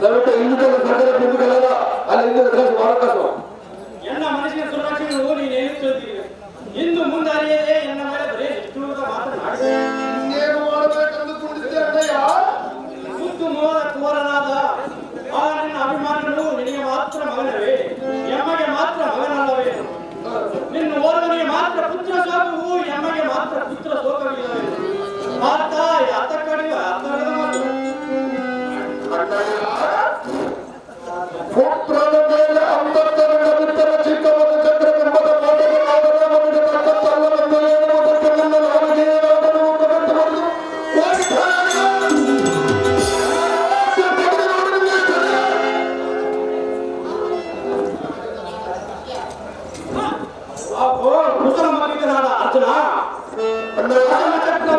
దయవిಟ್ಟು ఎందుకు ప్రజలకు ఎందుకు వెళ్ళాలా ఎందుకు? కలిసి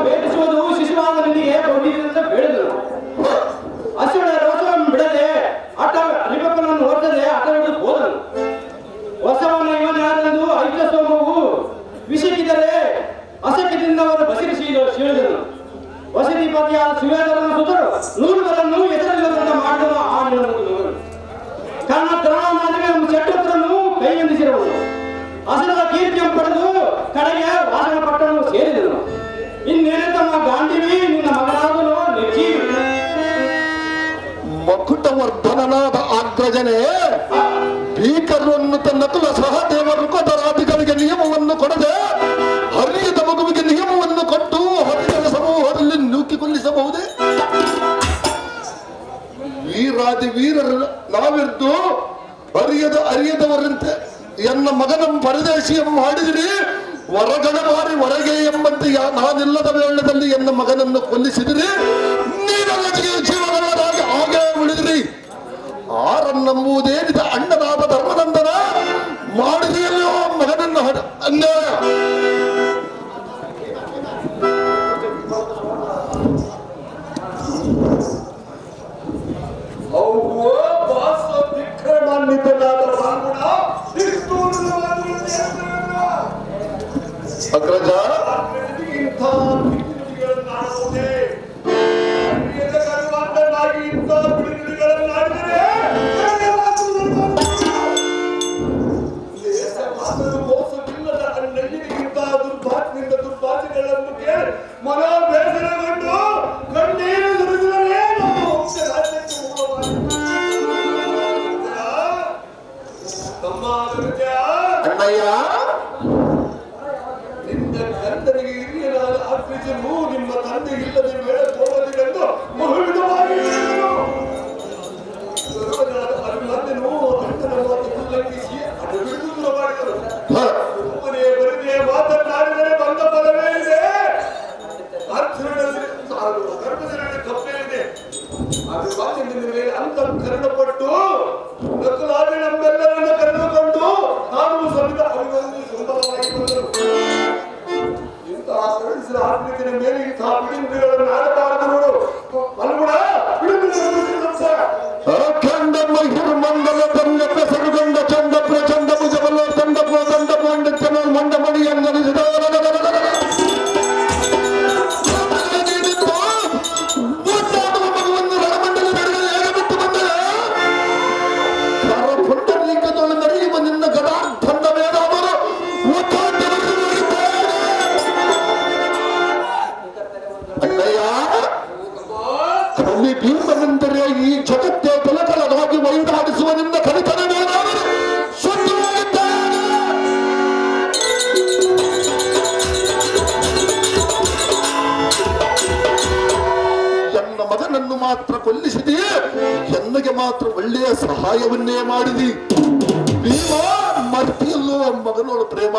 ಭೇಟಿಸುವುದು ಶಿಶುವಾದ ನಿನಗೆ ಅಂತ ಬೇಡಿದನು ಹಸಿಳ ರೋಷವನ್ನು ಬಿಡದೆ ಆಟ ಅಲಿಬಕ್ಕನನ್ನು ಹೊರತದೆ ಆಟ ಹಿಡಿದು ಹೋದನು ಹೊಸವನ ಇವನಾದಂದು ಐಕ್ಯ ಸೋಮವು ವಿಷಕ್ಕಿದರೆ ಅಸಕ್ಯದಿಂದ ಅವರು ಬಸಿರಿ ಶೀಲ ಶೀಳಿದನು ವಸತಿಪತಿಯಾದ ಸುವೇದರನ್ನು ಸುತರು ನೂರುಗಳನ್ನು ಎದುರಿಲ್ಲದಂತ ಮಾಡಿದನು ಆ ಮಕುಟವರ್ಧನನಾದ ಅಗ್ರಜನೇ ಭೀಕರನ್ನು ತನ್ನ ಕುಲ ಸಹದೇವರು ನಿಯಮವನ್ನು ಕೊಡದೆ, ಹರಿಯದ ಮಗುವಿಗೆ ನಿಯಮವನ್ನು ಕೊಟ್ಟು ಹರಿಯದ ಸಮೂಹದಲ್ಲಿ ನೂಕಿಕೊಳ್ಳಿಸಬಹುದೇ ವೀರಾದಿ ವೀರರು ನಾವಿದ್ದು ಅರಿಯದ ಅರಿಯದವರಂತೆ. ಎನ್ನ ಮಗನ ಪರದೇಶಿ ಮಾಡಿದಿರಿ ಹೊರಗಡೆ ಮಾರಿ ಹೊರಗೆ ಎಂಬಂತೆ ನಾನಿಲ್ಲದ ವೇಳದಲ್ಲಿ ಎನ್ನ ಮಗನನ್ನು ಕೊಲ್ಲಿಸಿದಿರಿ. ನೀವೆಲ್ಲ నమ్ము దేవి ಅಣ್ಣಯ್ಯ ನಿನ್ನ ಗಂಡನಿಗೆ ಹಿರಿಯನಾದ ಅರ್ಪಿಸಲು ನಿಮ್ಮ ತಂದೆ ಇಲ್ಲದೆ Allah'a sözü rahmetine melek tabir diyorum. ತಲಕಲಗಾಗಿ ನಿಮ್ಮ ಕಲಿತನ ಎನ್ನ ಮಗನನ್ನು ಮಾತ್ರ ಕೊಲ್ಲಿಸಿದೆಯೇ ಎನ್ನಗೆ ಮಾತ್ರ ಒಳ್ಳೆಯ ಸಹಾಯವನ್ನೇ ಮಾಡಿದಿ. ಭೀಮ, ಮರ್ತಿಯಲ್ಲೋ ಮಗನೋಳ ಪ್ರೇಮ.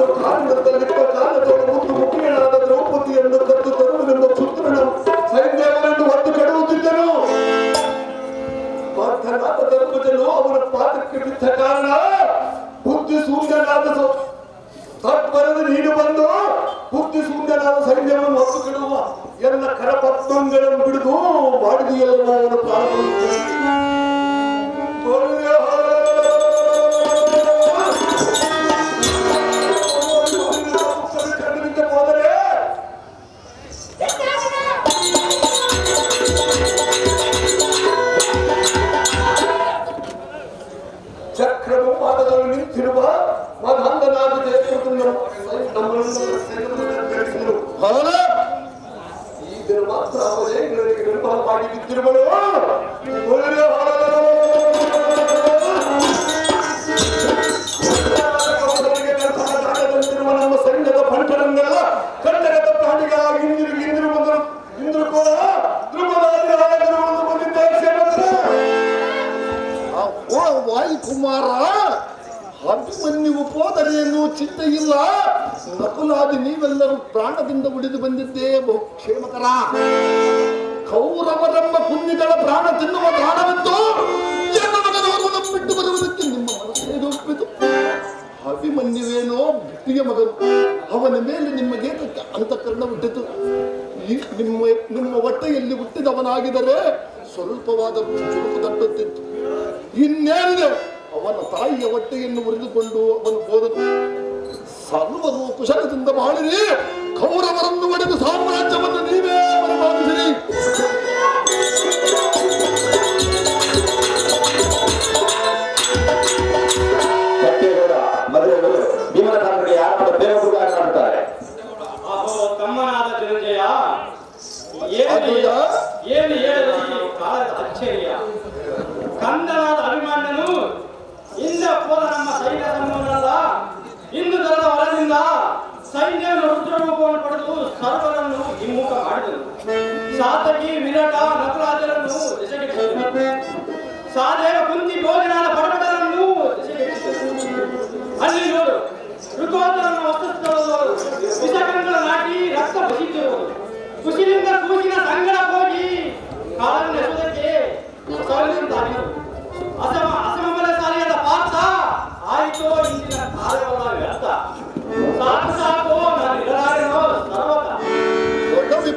ನಾನು ಕಾರಣದಲ್ಲಿದ್ದ ಕಾಲದೊಳ ಮುತ್ತು ಮುಖ್ಯನಾದ ದ್ರೌಪದಿಯನ್ನು ಕದ್ದು ತರುವುದೆಂಬ ಸುತ್ತನ ಸೈನ್ಯವನ್ನು ಹೊತ್ತು ಕೆಡುವುತ್ತಿದ್ದನು. ಪಾರ್ಥನಾದ ಧರ್ಮಜನು ಅವನ ಪಾದಕ್ಕೆ ಬಿದ್ದ ಕಾರಣ ಬುದ್ಧಿ ಶೂನ್ಯನಾದ ತತ್ಪರದ ನೀನು ಬಂದು ಬುದ್ಧಿ ನಾವು ಸೈನ್ಯವನ್ನು ಹೊತ್ತು ಕೆಡುವ ಎಲ್ಲ ಕರಪದ್ಮಗಳನ್ನು ಬಿಡಿದು ಮಾಡಿದೆಯಲ್ಲ ಅವನ ಎನ್ನುವ ಚಿಂತೆ ಇಲ್ಲ ನಕುಲಾದಿ ನೀವೆಲ್ಲರೂ ಪ್ರಾಣದಿಂದ ಉಳಿದು ಬಂದಿದ್ದೇ ಬಹು ಕ್ಷೇಮಕರ. ಕೌರವರೆಂಬ ಪುಣ್ಯಗಳ ಪ್ರಾಣ ತಿನ್ನುವ ಪ್ರಾಣವೆಂದು ಬಿಟ್ಟು ಬರುವುದಕ್ಕೆ ನಿಮ್ಮ ಮನಸ್ಸೇದು ಅಭಿಮನ್ಯುವೇನೋ ಬಿಟ್ಟಿಯ ಮಗನು. ಅವನ ಮೇಲೆ ನಿಮಗೆ ಅಂತಃಕರಣ ಹುಟ್ಟಿತು. ನಿಮ್ಮ ನಿಮ್ಮ ಹೊಟ್ಟೆಯಲ್ಲಿ ಹುಟ್ಟಿದವನಾಗಿದರೆ ಸ್ವಲ್ಪವಾದ ಚುರುಕು ತಟ್ಟುತ್ತಿತ್ತು ಇನ್ನೇನಿದೆ? ಅವನ ತಾಯಿಯ ಹೊಟ್ಟೆಯನ್ನು ಮುರಿದುಕೊಂಡು ಅವನು ಹೋದನು. ಸರ್ವರು ಕುಶಲದಿಂದ ಬಾಳಿರಿ. ಕೌರವರನ್ನು ಒಡೆದು ಸಾಮ್ರಾಜ್ಯವನ್ನು ನೀವೇ ಪರಿಪಾಲಿಸಿರಿ.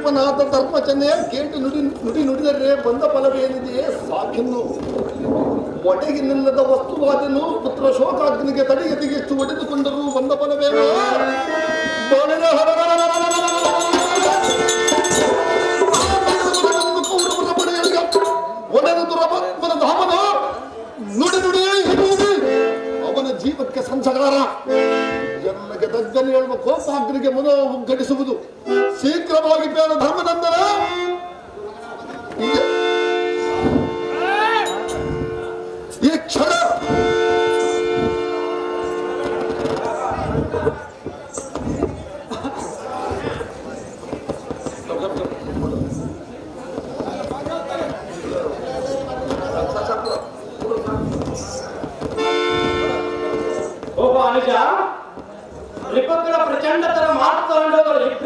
ವಿಪ್ಪನಾದ ಧರ್ಮಚನೆಯ ಕೇಟು ನುಡಿ ನುಡಿ ನುಡಿದರೆ ಬಂದ ಫಲವೇನಿದೆಯೇ ಸಾಕಿನ್ನು ಒಡೆಗಿನಿಲ್ಲದ ವಸ್ತುವಾದನು ಪುತ್ರ ಶೋಕಾಗ್ನಿಗೆ ತಡೆಗೆ ತೆಗೆಷ್ಟು ಒಡೆದುಕೊಂಡರೂ ಬಂದ ಫಲವೇನೋ ಅವನ ಜೀವಕ್ಕೆ ಸಂಸಗಾರ ಎಲ್ಲಗೆ ತಗ್ಗನೆ ಹೇಳುವ ಕೋಪಾಗ್ನಿಗೆ ಮನೋ ಉಗ್ಗಡಿಸುವುದು ಶೀಘ್ರವಾಗಿ ಧರ್ಮನಂದನ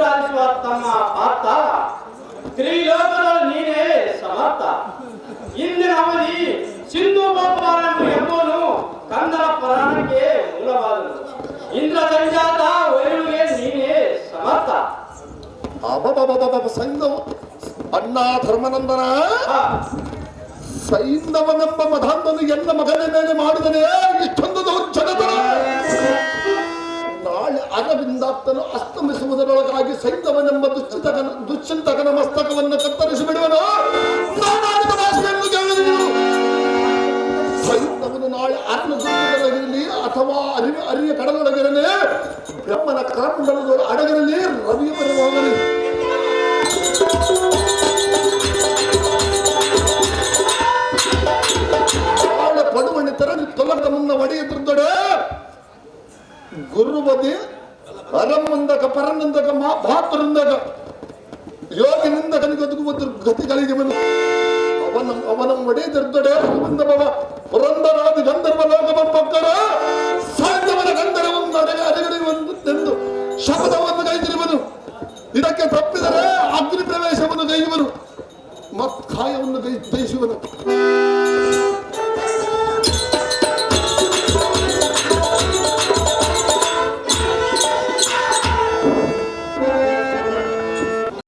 ಆಲಿಸುವ ತಮ್ಮ ಪಾತ ತ್ರಿಲೋಕದಲ್ಲಿ ನೀನೇ ಸಮರ್ಥ. ಇಂದಿನ ಅವಧಿ ಸಿಂಧು ಗೋಪಾಲನು ಎಂಬುವನು ಕನ್ನಡ ಪುರಾಣಕ್ಕೆ ಮೂಲವಾದನು. ಇಂದ್ರ ಸಂಜಾತ ವೈರುಗೆ ನೀನೇ ಸಮರ್ಥ. ಸೈಂಧವ. ಅಣ್ಣ ಧರ್ಮನಂದನ. ಸೈಂಧವನೆಂಬ ಮಧಾಂಧನು ಎಲ್ಲ ಮಗನ ಮೇಲೆ ಮಾಡಿದನೇ ಇಷ್ಟೊಂದು ದೌರ್ಜನ್ಯತನ. ನಾಳೆ ಅರವಿಂದಾಪ್ತನು ಅಸ್ತಮಿಸುವುದರೊಳಗಾಗಿ ಸೈತವನೆಂಬ ದುಶ್ಚಿತಕನ ದುಶ್ಚಿಂತಕನ ಮಸ್ತಕವನ್ನು ಕತ್ತರಿಸಿ ಬಿಡುವನು ಸೈತವನು ನಾಳೆ ಅರಣ ದುರ್ಗದೊಳಗಿರಲಿ ಅಥವಾ ಅರಿವ ಅರಿಯ ಕಡಲೊಳಗಿರಲಿ ಬ್ರಹ್ಮನ ಕರ್ಮಗಳ ಅಡಗಿರಲಿ, ರವಿಯ ಬರುವಾಗಲಿ ಪಡುವಣಿ ತೆರಳಿ ತೊಲಗ ಮುನ್ನ ಒಡೆಯುತ್ತಿದ್ದಡೆ ಗುರುವದಿ ಅರಮ್ಮಂದಕ ಪರನಂದಕ ಮಾ, ಭಾತೃಂದಕ. ಯೋಗಿನಿಂದ ಕನಿಗೊದಗುವ ಗತಿಗಳಿಗೆ ಬಂದು ಅವನ ಅವನ ಒಡೆಯುತ್ತಿದ್ದಡೆ ಬಂದವ ಪುರಂದರಾದಿ ಗಂಧರ್ವ ಲೋಕವನ್ನೊಕ್ಕರ ಸಾಧ್ಯವನ ಗಂಧರ್ವವನ್ನು ಅಡಗ ತೆಂದು ಶಪಥವನ್ನು ಕೈದಿರುವನು. ಇದಕ್ಕೆ ತಪ್ಪಿದರೆ ಅಗ್ನಿ ಪ್ರವೇಶವನ್ನು ಕೈಯುವನು. ಮತ್ ಕಾಯವನ್ನು ಗೈ ಜಯಿಸುವನು.